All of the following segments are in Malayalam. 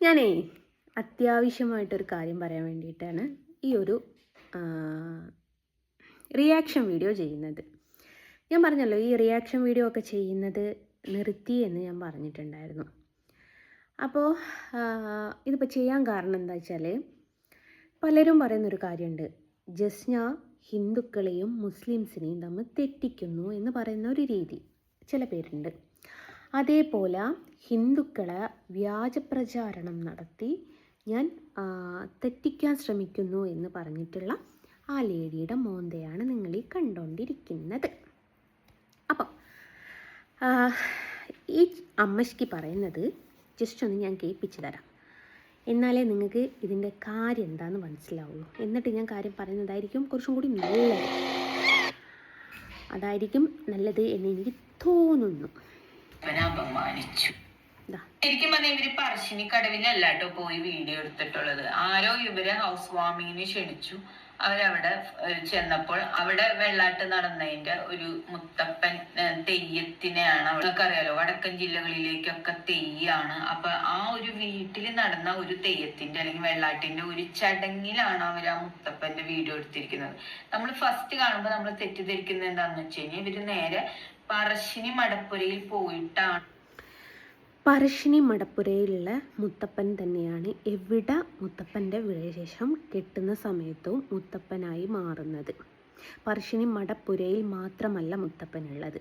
ഞാനേ അത്യാവശ്യമായിട്ടൊരു കാര്യം പറയാൻ വേണ്ടിയിട്ടാണ് ഈ ഒരു റിയാക്ഷൻ വീഡിയോ ചെയ്യുന്നത്. ഞാൻ പറഞ്ഞല്ലോ ഈ റിയാക്ഷൻ വീഡിയോ ഒക്കെ ചെയ്യുന്നത് നിർത്തി എന്ന് ഞാൻ പറഞ്ഞിട്ടുണ്ടായിരുന്നു. അപ്പോൾ ഇതിപ്പോൾ ചെയ്യാൻ കാരണം എന്താ വെച്ചാൽ പലരും പറയുന്നൊരു കാര്യമുണ്ട് ജസ്ന ഹിന്ദുക്കളെയും മുസ്ലിംസിനെയും തമ്മിൽ തെറ്റിക്കുന്നു എന്ന് പറയുന്ന ഒരു രീതി. ചില പേരുണ്ട്. അതേപോലെ ഹിന്ദുക്കളെ വ്യാജപ്രചാരണം നടത്തി ഞാൻ തെറ്റിക്കാൻ ശ്രമിക്കുന്നു എന്ന് പറഞ്ഞിട്ടുള്ള ആ ലേഡിയുടെ മോന്തയാണ് നിങ്ങൾ ഈ കണ്ടുകൊണ്ടിരിക്കുന്നത് അപ്പം ഈ അമ്മശ്ക്ക് പറയുന്നത് ജസ്റ്റ് ഒന്ന് ഞാൻ കേൾപ്പിച്ചു തരാം. എന്നാലേ നിങ്ങൾക്ക് ഇതിന്റെ കാര്യം എന്താണെന്ന് മനസ്സിലാവുള്ളൂ. എന്നിട്ട് ഞാൻ കാര്യം പറയുന്നതായിരിക്കും കുറച്ചും കൂടി നല്ലത്. അതായിരിക്കും നല്ലത് എന്ന് എനിക്ക് തോന്നുന്നു. അപമാനിച്ചു ശരിക്കും പറഞ്ഞാൽ ഇവർ പറശ്ശിനി കടവിലല്ല കേട്ടോ പോയി വീഡിയോ എടുത്തിട്ടുള്ളത്. ആരോ ഇവരെ ഹൗസ് വാമിങ്ങിന് ക്ഷണിച്ചു. അവരവിടെ ചെന്നപ്പോൾ അവിടെ വെള്ളാട്ട് നടന്നതിന്റെ ഒരു മുത്തപ്പൻ തെയ്യത്തിനെയാണ് അവർക്ക് അറിയാലോ വടക്കൻ ജില്ലകളിലേക്കൊക്കെ തെയ്യാണ്. അപ്പൊ ആ ഒരു വീട്ടിൽ നടന്ന ഒരു തെയ്യത്തിന്റെ അല്ലെങ്കിൽ വെള്ളാട്ടിന്റെ ഒരു ചടങ്ങിലാണ് അവർ ആ മുത്തപ്പന്റെ വീഡിയോ എടുത്തിരിക്കുന്നത്. നമ്മൾ ഫസ്റ്റ് കാണുമ്പോൾ നമ്മൾ തെറ്റിദ്ധരിക്കുന്നത് എന്താണെന്ന് വെച്ച് കഴിഞ്ഞാൽ ഇവർ നേരെ പറശ്ശിനി മടപ്പുരയിൽ പോയിട്ടാണ്. പറശ്ശിനി മടപ്പുരയിലുള്ള മുത്തപ്പൻ തന്നെയാണ് എവിടെ മുത്തപ്പന്റെ വിശേഷം കെട്ടുന്ന സമയത്തും മുത്തപ്പനായി മാറുന്നത്. പറശ്ശിനി മടപ്പുരയിൽ മാത്രമല്ല മുത്തപ്പനുള്ളത്.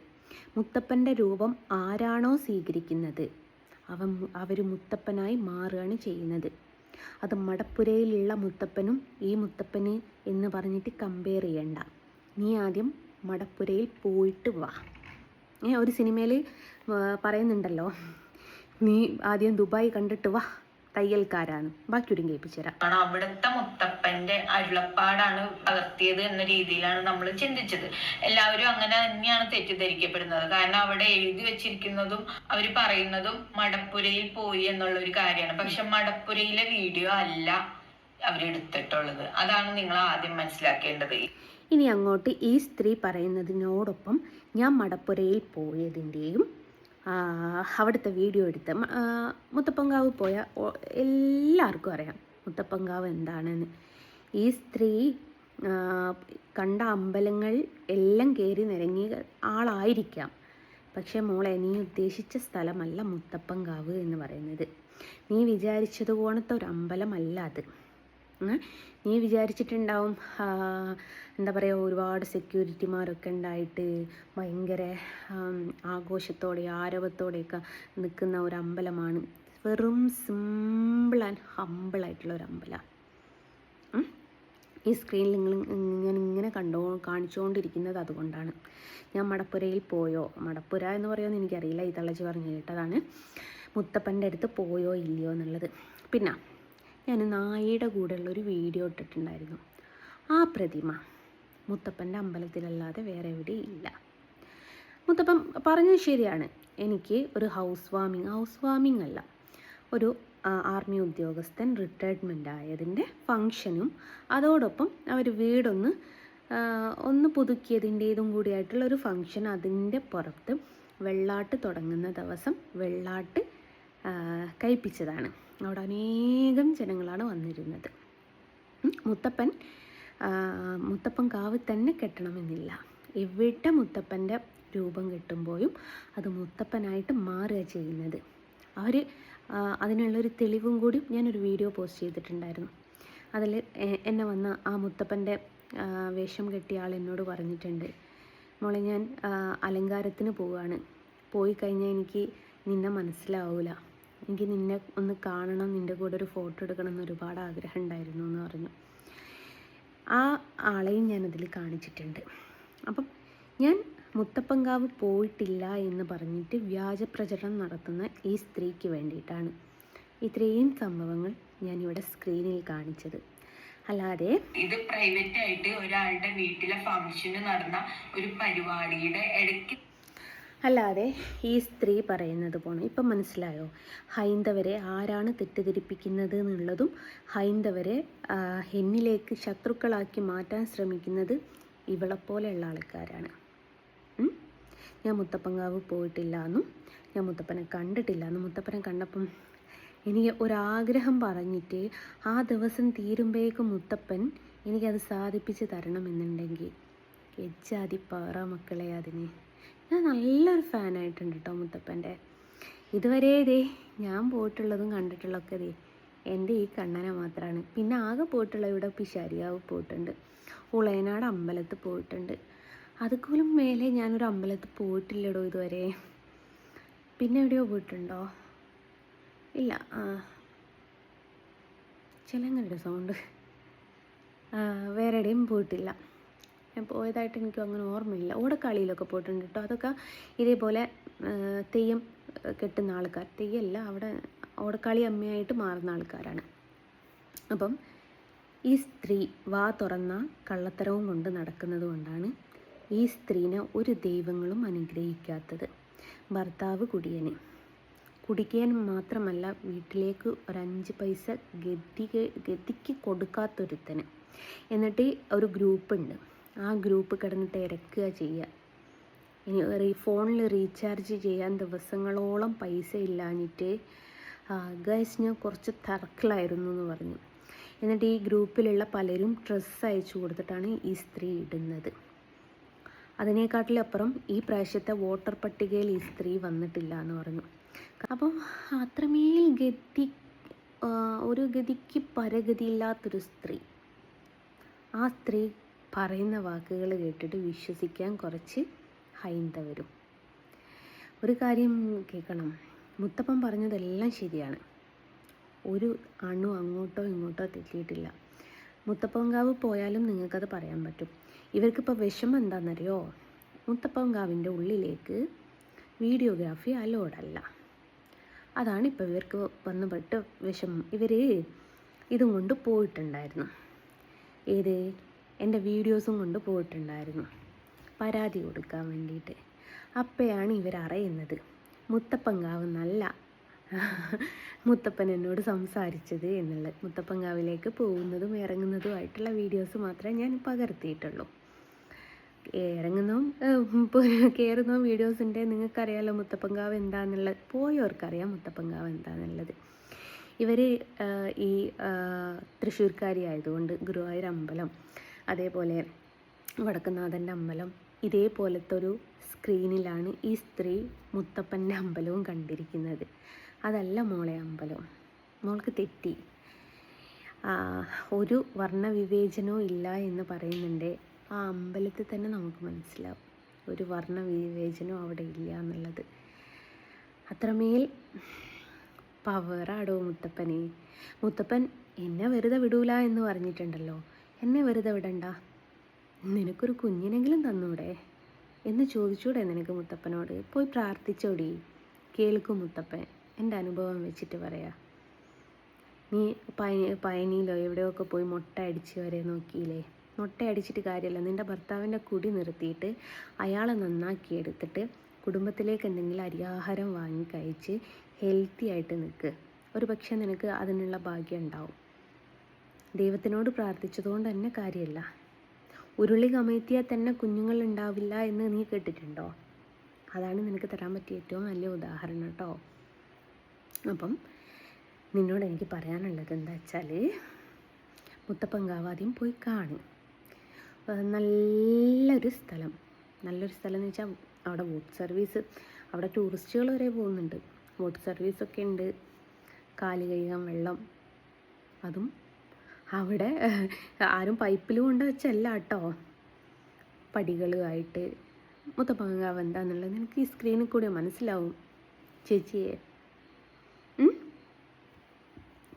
മുത്തപ്പന്റെ രൂപം ആരാണോ സ്വീകരിക്കുന്നത് അവൻ അവർ മുത്തപ്പനായി മാറുകയാണ് ചെയ്യുന്നത്. അത് മടപ്പുരയിലുള്ള മുത്തപ്പനും ഈ മുത്തപ്പന് എന്ന് പറഞ്ഞിട്ട് കമ്പയർ ചെയ്യണ്ട. നീ ആദ്യം മടപ്പുരയിൽ പോയിട്ട് വാ. ഒരു സിനിമയിൽ പറയുന്നുണ്ടല്ലോ നീ ആദ്യം ദുബായ് കണ്ടിട്ട് വാ തയ്യൽക്കാരാണ്. ബാക്കി കേൾപ്പിച്ചു തരാം കാരണം അവിടുത്തെ മുത്തപ്പന്റെ അരുളപ്പാടാണ് പകർത്തിയത് എന്ന രീതിയിലാണ് നമ്മൾ ചിന്തിച്ചത്. എല്ലാവരും അങ്ങനെ തന്നെയാണ് തെറ്റിദ്ധരിക്കപ്പെടുന്നത്. കാരണം അവിടെ എഴുതി വെച്ചിരിക്കുന്നതും അവർ പറയുന്നതും മടപ്പുരയിൽ പോയി എന്നുള്ള ഒരു കാര്യമാണ്. പക്ഷെ മടപ്പുരയിലെ വീഡിയോ അല്ല അവരെടുത്തിട്ടുള്ളത്. അതാണ് നിങ്ങൾ ആദ്യം മനസ്സിലാക്കേണ്ടത്. ഇനി അങ്ങോട്ട് ഈ സ്ത്രീ പറയുന്നതിനോടൊപ്പം ഞാൻ മടപ്പുരയിൽ പോയതിന്റെയും അവിടുത്തെ വീഡിയോ എടുത്ത് മുത്തപ്പങ്കാവ് പോയ എല്ലാവർക്കും അറിയാം മുത്തപ്പങ്കാവ് എന്താണെന്ന്. ഈ സ്ത്രീ കണ്ട അമ്പലങ്ങൾ എല്ലാം കയറി നിരങ്ങിയ ആളായിരിക്കാം. പക്ഷേ മോളെ നീ ഉദ്ദേശിച്ച സ്ഥലമല്ല മുത്തപ്പങ്കാവ് എന്ന് പറയുന്നത്. നീ വിചാരിച്ചത് പോണത്തെ ഒരു അമ്പലമല്ല അത്. നീ വിചാരിച്ചിട്ടുണ്ടാവും എന്താ പറയുക ഒരുപാട് സെക്യൂരിറ്റിമാരൊക്കെ ഉണ്ടായിട്ട് ഭയങ്കര ആഘോഷത്തോടെ ആരവത്തോടെയൊക്കെ നിൽക്കുന്ന ഒരു അമ്പലമാണ് വെറും സിമ്പിൾ ആൻഡ് ഹമ്പിളായിട്ടുള്ള ഒരു അമ്പലമാണ് ഈ സ്ക്രീനിൽ നിങ്ങൾ ഞാൻ ഇങ്ങനെ കണ്ടോ കാണിച്ചുകൊണ്ടിരിക്കുന്നത് അതുകൊണ്ടാണ്. ഞാൻ മടപ്പുരയിൽ പോയോ? മടപ്പുര എന്ന് പറയുമെന്ന് എനിക്കറിയില്ല ഈ തള്ളച്ചി പറഞ്ഞു കേട്ടതാണ്. മുത്തപ്പന്റെ അടുത്ത് പോയോ ഇല്ലയോ എന്നുള്ളത്. പിന്നെ ഞാൻ നായയുടെ കൂടെയുള്ള ഒരു വീഡിയോ ഇട്ടിട്ടുണ്ടായിരുന്നു. ആ പ്രതിമ മുത്തപ്പന്റെ അമ്പലത്തിലല്ലാതെ വേറെ എവിടെ ഇല്ല. മുത്തപ്പൻ പറഞ്ഞത് ശരിയാണ്. എനിക്ക് ഒരു ഹൗസ് വാമിങ് ഹൗസ് വാമിങ് അല്ല ഒരു ആർമി ഉദ്യോഗസ്ഥൻ റിട്ടയർമെന്റ് ആയതിന്റെ ഫങ്ഷനും അതോടൊപ്പം അവർ വീടൊന്ന് ഒന്ന് പുതുക്കിയതിന്റേതും കൂടിയായിട്ടുള്ള ഒരു ഫങ്ഷൻ അതിന്റെ പുറത്ത് വെള്ളാട്ട് തുടങ്ങുന്ന ദിവസം വെള്ളാട്ട് കഴിപ്പിച്ചതാണ്. അവിടെ അനേകം ജനങ്ങളാണ് വന്നിരുന്നത്. മുത്തപ്പൻ മുത്തപ്പൻ കാവ് തന്നെ കെട്ടണമെന്നില്ല. എവിടെ മുത്തപ്പന്റെ രൂപം കെട്ടുമ്പോഴും അത് മുത്തപ്പനായിട്ട് മാറുക ചെയ്യുന്നത്. അവർ അതിനുള്ളൊരു തെളിവും കൂടി ഞാനൊരു വീഡിയോ പോസ്റ്റ് ചെയ്തിട്ടുണ്ടായിരുന്നു. അതിൽ എന്നെ വന്ന ആ മുത്തപ്പന്റെ വേഷം കെട്ടിയ ആൾ എന്നോട് പറഞ്ഞിട്ടുണ്ട്. മോളെ ഞാൻ അലങ്കാരത്തിന് പോവുകയാണ്. പോയി കഴിഞ്ഞാൽ എനിക്ക് നിന്നെ മനസ്സിലാവൂല. എനിക്ക് നിന്നെ ഒന്ന് കാണണം നിന്റെ കൂടെ ഒരു ഫോട്ടോ എടുക്കണം എന്ന് ഒരുപാട് ആഗ്രഹം ഉണ്ടായിരുന്നു എന്ന് പറഞ്ഞു. ആ ആളെയും ഞാനതിൽ കാണിച്ചിട്ടുണ്ട്. അപ്പം ഞാൻ മുത്തപ്പങ്കാവ് പോയിട്ടില്ല എന്ന് പറഞ്ഞിട്ട് വ്യാജ പ്രചരണം നടത്തുന്ന ഈ സ്ത്രീക്ക് വേണ്ടിയിട്ടാണ് ഇത്രയും സംഭവങ്ങൾ ഞാനിവിടെ സ്ക്രീനിൽ കാണിച്ചത്. അല്ലാതെ ഇത് പ്രൈവറ്റ് ആയിട്ട് ഒരാളുടെ വീട്ടിലെ ഫംഗ്ഷന് നടന്ന ഒരു പരിപാടിയുടെ ഇടയ്ക്ക് അല്ലാതെ ഈ സ്ത്രീ പറയുന്നത് പോണം. ഇപ്പം മനസ്സിലായോ? ഹൈന്ദവരെ ആരാണ് തെറ്റിദ്ധരിപ്പിക്കുന്നത് എന്നുള്ളതും ഹൈന്ദവരെ എന്നിലേക്ക് ശത്രുക്കളാക്കി മാറ്റാൻ ശ്രമിക്കുന്നത് ഇവളെപ്പോലെയുള്ള ആൾക്കാരാണ്? ഞാൻ മുത്തപ്പങ്കാവ് പോയിട്ടില്ല എന്നും ഞാൻ മുത്തപ്പനെ കണ്ടിട്ടില്ല എന്നും മുത്തപ്പനെ കണ്ടപ്പം എനിക്ക് ഒരാഗ്രഹം പറഞ്ഞിട്ട് ആ ദിവസം തീരുമ്പോഴേക്കും മുത്തപ്പൻ എനിക്കത് സാധിപ്പിച്ച് തരണമെന്നുണ്ടെങ്കിൽ എജ്ജാതി പാറ മക്കളെ അതിന്. ഞാൻ നല്ലൊരു ഫാനായിട്ടുണ്ട് കേട്ടോ മുത്തപ്പന്റെ. ഇതുവരെ ഇതേ ഞാൻ പോയിട്ടുള്ളതും കണ്ടിട്ടുള്ളതൊക്കെ ഇതേ എന്റെ ഈ കണ്ണനെ മാത്രമാണ് പിന്നെ ആകെ പോയിട്ടുള്ള ഇവിടെ പിശാരിയാവ് പോയിട്ടുണ്ട്. ഉളയനാട് അമ്പലത്തിൽ പോയിട്ടുണ്ട്. അതുപോലും മേലെ ഞാനൊരു അമ്പലത്തിൽ പോയിട്ടില്ലടോ ഇതുവരെ. പിന്നെ എവിടെയോ പോയിട്ടുണ്ടോ? ഇല്ല ചിലങ്ങളുടെ സൗണ്ട് വേറെ എവിടെയും പോയിട്ടില്ല. ഞാൻ പോയതായിട്ട് എനിക്ക് അങ്ങനെ ഓർമ്മയില്ല. ഓടക്കളിയിലൊക്കെ പോയിട്ടുണ്ട് കേട്ടോ. അതൊക്കെ ഇതേപോലെ തെയ്യം കെട്ടുന്ന ആൾക്കാർ. തെയ്യല്ല അവിടെ ഓടക്കാളി അമ്മയായിട്ട് മാറുന്ന ആൾക്കാരാണ്. അപ്പം ഈ സ്ത്രീ വാ തുറന്ന കള്ളത്തരവും കൊണ്ട് നടക്കുന്നത് കൊണ്ടാണ് ഈ സ്ത്രീനെ ഒരു ദൈവങ്ങളും അനുഗ്രഹിക്കാത്തത്. ഭർത്താവ് കുടിയന്. കുടിക്കാൻ മാത്രമല്ല വീട്ടിലേക്ക് ഒരഞ്ച് പൈസ ഗതി ഗതിക്ക് കൊടുക്കാത്തൊരുത്തന്. എന്നിട്ട് ഒരു ഗ്രൂപ്പ് ഉണ്ട് ആ ഗ്രൂപ്പ് കിടന്നിട്ട് ഇരക്കുക ചെയ്യുക. ഇനി റീ ഫോണിൽ റീചാർജ് ചെയ്യാൻ ദിവസങ്ങളോളം പൈസ ഇല്ലാഞ്ഞിട്ട് ഗൈസ് ഞാൻ കുറച്ച് തിരക്കിലായിരുന്നു എന്ന് പറഞ്ഞു. എന്നിട്ട് ഈ ഗ്രൂപ്പിലുള്ള പലരും ഡ്രസ്സ് അയച്ചു കൊടുത്തിട്ടാണ് ഈ സ്ത്രീ ഇടുന്നത്. അതിനേക്കാട്ടിലപ്പുറം ഈ പ്രാവശ്യത്തെ വോട്ടർ പട്ടികയിൽ ഈ സ്ത്രീ വന്നിട്ടില്ല എന്ന് പറഞ്ഞു. അപ്പം അത്രമേൽ ഗതി ഒരു ഗതിക്ക് പരഗതിയില്ലാത്തൊരു സ്ത്രീ. ആ സ്ത്രീ പറയുന്ന വാക്കുകൾ കേട്ടിട്ട് വിശ്വസിക്കാൻ കുറച്ച് ഹൈന്ദവരും. ഒരു കാര്യം കേൾക്കണം. മുത്തപ്പൻ പറഞ്ഞതെല്ലാം ശരിയാണ്. ഒരു അണു അങ്ങോട്ടോ ഇങ്ങോട്ടോ തെറ്റിയിട്ടില്ല. മുത്തപ്പൻകാവ് പോയാലും നിങ്ങൾക്കത് പറയാൻ പറ്റും. ഇവർക്കിപ്പോൾ വിഷമം എന്താണെന്നറിയോ? മുത്തപ്പൻകാവിന്റെ ഉള്ളിലേക്ക് വീഡിയോഗ്രാഫി അലോഡല്ല. അതാണ് ഇപ്പോൾ ഇവർക്ക് വന്നുപെട്ട വിഷമം. ഇവർ ഇതും കൊണ്ട് പോയിട്ടുണ്ടായിരുന്നു. ഏത്? എന്റെ വീഡിയോസും കൊണ്ട് പോയിട്ടുണ്ടായിരുന്നു. പരാതി കൊടുക്കാൻ വേണ്ടിയിട്ട്. അപ്പോഴാണ് ഇവരറിയുന്നത് മുത്തപ്പങ്കാവ് നല്ല മുത്തപ്പൻ എന്നോട് സംസാരിച്ചത് എന്നുള്ളത്. മുത്തപ്പങ്കാവിലേക്ക് പോകുന്നതും ഇറങ്ങുന്നതുമായിട്ടുള്ള വീഡിയോസ് മാത്രമേ ഞാൻ പകർത്തിയിട്ടുള്ളൂ. ഇറങ്ങുന്നതും കയറുന്നതും വീഡിയോസിന്റെ നിങ്ങൾക്കറിയാലോ മുത്തപ്പങ്കാവ് എന്താണെന്നുള്ളത് പോയവർക്കറിയാം മുത്തപ്പങ്കാവ് എന്താണെന്നുള്ളത് ഇവർ ഈ തൃശ്ശൂർക്കാരി ആയതുകൊണ്ട് ഗുരുവായൂർ അമ്പലം അതേപോലെ വടക്കുന്നാഥന്റെ അമ്പലം. ഇതേപോലത്തെ ഒരു സ്ക്രീനിലാണ് ഈ സ്ത്രീ മുത്തപ്പന്റെ അമ്പലവും കണ്ടിരിക്കുന്നത്. അതല്ല മോളെ അമ്പലം. മോൾക്ക് തെറ്റി. ഒരു വർണവിവേചനവും ഇല്ല എന്ന് പറയുന്നുണ്ട്. ആ അമ്പലത്തിൽ തന്നെ നമുക്ക് മനസ്സിലാവും. ഒരു വർണവിവേചനവും അവിടെ ഇല്ല എന്നുള്ളത്. അത്രമേൽ പവറാടോ മുത്തപ്പനെ. മുത്തപ്പൻ എന്നെ വെറുതെ വിടൂല എന്ന് പറഞ്ഞിട്ടുണ്ടല്ലോ. എന്നെ വെറുതെ വിടണ്ട. നിനക്കൊരു കുഞ്ഞിനെങ്കിലും തന്നൂടെ? എന്ന് ചോദിച്ചൂടെ നിനക്ക് മുത്തപ്പനോട്? പോയി പ്രാർത്ഥിച്ചോടി. കേൾക്കും മുത്തപ്പൻ. എന്റെ അനുഭവം വെച്ചിട്ട് പറയാ. നീ പയ പയനിയിലോ എവിടെയൊക്കെ പോയി മുട്ട അടിച്ച് വരെ നോക്കിയില്ലേ? മുട്ട അടിച്ചിട്ട് കാര്യമല്ല നിന്റെ ഭർത്താവിന്റെ കുടി നിർത്തിയിട്ട് അയാളെ നന്നാക്കി എടുത്തിട്ട് കുടുംബത്തിലേക്ക് എന്തെങ്കിലും അരിയാഹാരം വാങ്ങി കഴിച്ച് ഹെൽത്തി ആയിട്ട് നിൽക്ക്. ഒരു പക്ഷേ നിനക്ക് അതിനുള്ള ഭാഗ്യം ഉണ്ടാവും. ദൈവത്തിനോട് പ്രാർത്ഥിച്ചതുകൊണ്ട് തന്നെ കാര്യമില്ല. ഉരുളി കമഴ്ത്തിയാൽ തന്നെ കുഞ്ഞുങ്ങൾ ഉണ്ടാവില്ല എന്ന് നീ കേട്ടിട്ടുണ്ടോ? അതാണ് നിനക്ക് തരാൻ പറ്റിയ ഏറ്റവും നല്ല ഉദാഹരണം കേട്ടോ. അപ്പം നിന്നോട് എനിക്ക് പറയാനുള്ളത് എന്താ വെച്ചാൽ മുത്തപ്പങ്കാവാദ്യം പോയി കാണും. നല്ലൊരു സ്ഥലം. നല്ലൊരു സ്ഥലം എന്ന് വെച്ചാൽ അവിടെ ബോട്ട് സർവീസ് അവിടെ ടൂറിസ്റ്റുകൾ വരെ പോകുന്നുണ്ട്. ബോട്ട് സർവീസൊക്കെ ഉണ്ട്. കാൽ കഴുകാൻ വെള്ളം അതും അവിടെ ആരും പൈപ്പിൽ കൊണ്ട് വെച്ചല്ല കേട്ടോ പടികളുമായിട്ട്. മുത്തപ്പങ്കാവ് എന്താന്നുള്ളത് നിനക്ക് ഈ സ്ക്രീനിൽ കൂടെ മനസ്സിലാവും. ചേച്ചിയെ?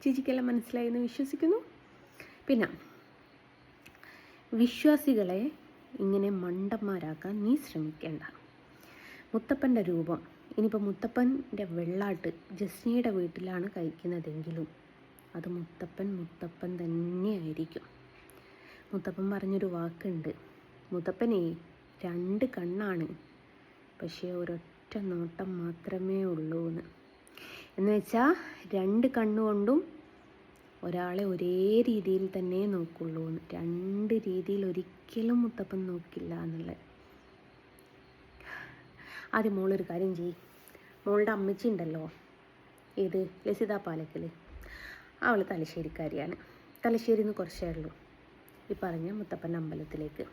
ചേച്ചിക്കെല്ലാം മനസ്സിലായി എന്ന് വിശ്വസിക്കുന്നു. പിന്നെ വിശ്വാസികളെ ഇങ്ങനെ മണ്ടന്മാരാക്കാൻ നീ ശ്രമിക്കേണ്ട. മുത്തപ്പന്റെ രൂപം. ഇനിയിപ്പോൾ മുത്തപ്പന്റെ വെള്ളാട്ട് ജസ്നിയുടെ വീട്ടിലാണ് കഴിക്കുന്നതെങ്കിലും അത് മുത്തപ്പൻ മുത്തപ്പൻ തന്നെയായിരിക്കും. മുത്തപ്പൻ പറഞ്ഞൊരു വാക്കുണ്ട്. മുത്തപ്പനെ രണ്ട് കണ്ണാണ്. പക്ഷേ ഒരൊറ്റ നോട്ടം മാത്രമേ ഉള്ളൂ എന്ന് എന്ന് വെച്ചാൽ രണ്ട് കണ്ണുകൊണ്ടും ഒരാളെ ഒരേ രീതിയിൽ തന്നെ നോക്കുള്ളൂ എന്ന് രണ്ട് രീതിയിൽ ഒരിക്കലും മുത്തപ്പൻ നോക്കില്ല എന്നുള്ളത്. ആദ്യം മോളൊരു കാര്യം ചെയ്യ്. മോളുടെ അമ്മച്ചി ഉണ്ടല്ലോ ഏത്? ലസിത പാലക്കൽ അവൾ തലശ്ശേരിക്കാരിയാണ്. തലശ്ശേരിയിൽ നിന്ന് കുറച്ചേ ഉള്ളൂ. ഈ പറഞ്ഞ മുത്തപ്പൻ അമ്പലത്തിലേക്ക്.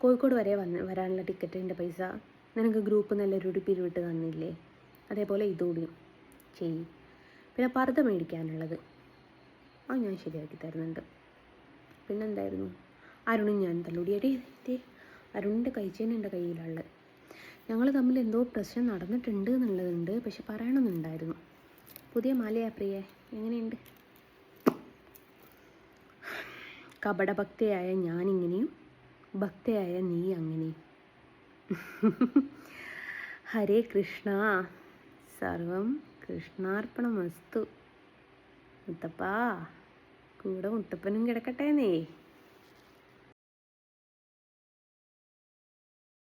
കോഴിക്കോട് വരെ വന്ന് വരാനുള്ള ടിക്കറ്റിന്റെ പൈസ നിനക്ക് ഗ്രൂപ്പ് നല്ലൊരു പിരിവിട്ട് തന്നില്ലേ? അതേപോലെ ഇതുകൂടിയും ചെയ്യും പിന്നെ പർദ്ദ മേടിക്കാനുള്ളത്. അത് ഞാൻ ശരിയാക്കി തരുന്നുണ്ട്. പിന്നെന്തായിരുന്നു? അരുണും ഞാൻ തല്ലുടിയടി ദേ അരുണിന്റെ കൈച്ചേന എന്റെ കയ്യിലുള്ളത് ഞങ്ങൾ തമ്മിൽ എന്തോ പ്രശ്നം നടന്നിട്ടുണ്ട് എന്നുള്ളതുണ്ട് പക്ഷെ പറയണമെന്നുണ്ടായിരുന്നു. പുതിയ മാലയാ പ്രിയേ. എങ്ങനെയുണ്ട്? കപടഭക്തയായ ഞാനിങ്ങനെയും ഭക്തയായ നീ അങ്ങനെയും ഹരേ കൃഷ്ണ. സർവം കൃഷ്ണാർപ്പണമസ്തു. മുത്തപ്പാ കൂടെ മുത്തപ്പനും കിടക്കട്ടേന്നേ